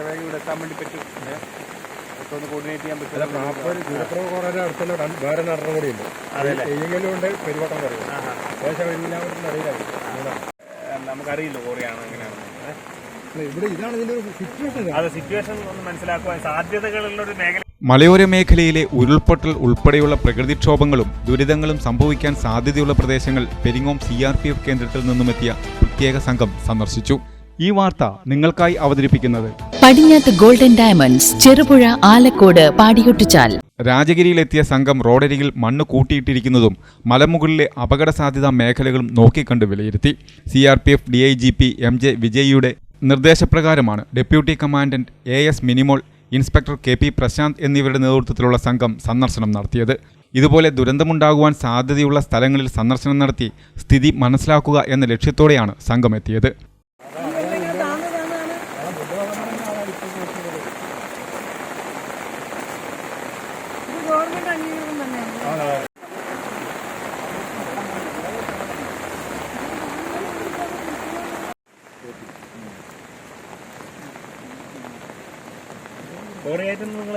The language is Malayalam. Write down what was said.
എത്താൻ വേണ്ടി പറ്റും. ഒക്കെ ഒന്ന് കോർഡിനേറ്റ് ചെയ്യാൻ അല്ല പറ്റും പ്രാപ്പർ ചൂടപ്പുറം കോറയുടെ അടുത്തുള്ള വേറെ നടനം കൂടിയുണ്ട്. അതെല്ലേ? എയ്യങ്കലും ഉണ്ട് പെരുവട്ടം. ഏകദേശം എല്ലാവർക്കും നമുക്കറിയില്ല കോറിയാണോ ഇവിടെ ഇതാണ് ഇതിന്റെ ഒരു സിറ്റുവേഷൻ അത് സിറ്റുവേഷൻ ഒന്ന് മനസ്സിലാക്കുവാൻ സാധ്യതകളുള്ള ഒരു മേഖല മലയോര മേഖലയിലെ ഉരുൾപൊട്ടൽ ഉൾപ്പെടെയുള്ള പ്രകൃതിക്ഷോഭങ്ങളും ദുരിതങ്ങളും സംഭവിക്കാൻ സാധ്യതയുള്ള പ്രദേശങ്ങൾ Peringome C R P F കേന്ദ്രത്തിൽ നിന്നുമെത്തിയ പ്രത്യേക സംഘം സന്ദർശിച്ചു. ഈ വാർത്ത നിങ്ങൾക്കായി അവതരിപ്പിക്കുന്നത് പടിഞ്ഞാത്ത് ഗോൾഡൻ ഡയമണ്ട്സ് ചെറുപുഴ ആലക്കോട് പാടിയൊട്ടിച്ചാൽ. രാജഗിരിയിലെത്തിയ സംഘം റോഡരികിൽ മണ്ണ് കൂട്ടിയിട്ടിരിക്കുന്നതും മലമുകളിലെ അപകട സാധ്യതാ മേഖലകളും നോക്കിക്കണ്ട് വിലയിരുത്തി. C R P F D I G P M J വിജയിയുടെ നിർദ്ദേശപ്രകാരമാണ് deputy commandant A S Minimol inspector K P Prashanth എന്നിവരുടെ നേതൃത്വത്തിലുള്ള സംഘം സന്ദർശനം നടത്തിയത്. ഇതുപോലെ ദുരന്തമുണ്ടാകുവാൻ സാധ്യതയുള്ള സ്ഥലങ്ങളിൽ സന്ദർശനം നടത്തി സ്ഥിതി മനസ്സിലാക്കുക എന്ന ലക്ഷ്യത്തോടെയാണ് സംഘം എത്തിയത് ഗവൺമെന്റ് അംഗീകാരം തന്നെയാണ് കോറിയായിട്ട് നിങ്ങൾ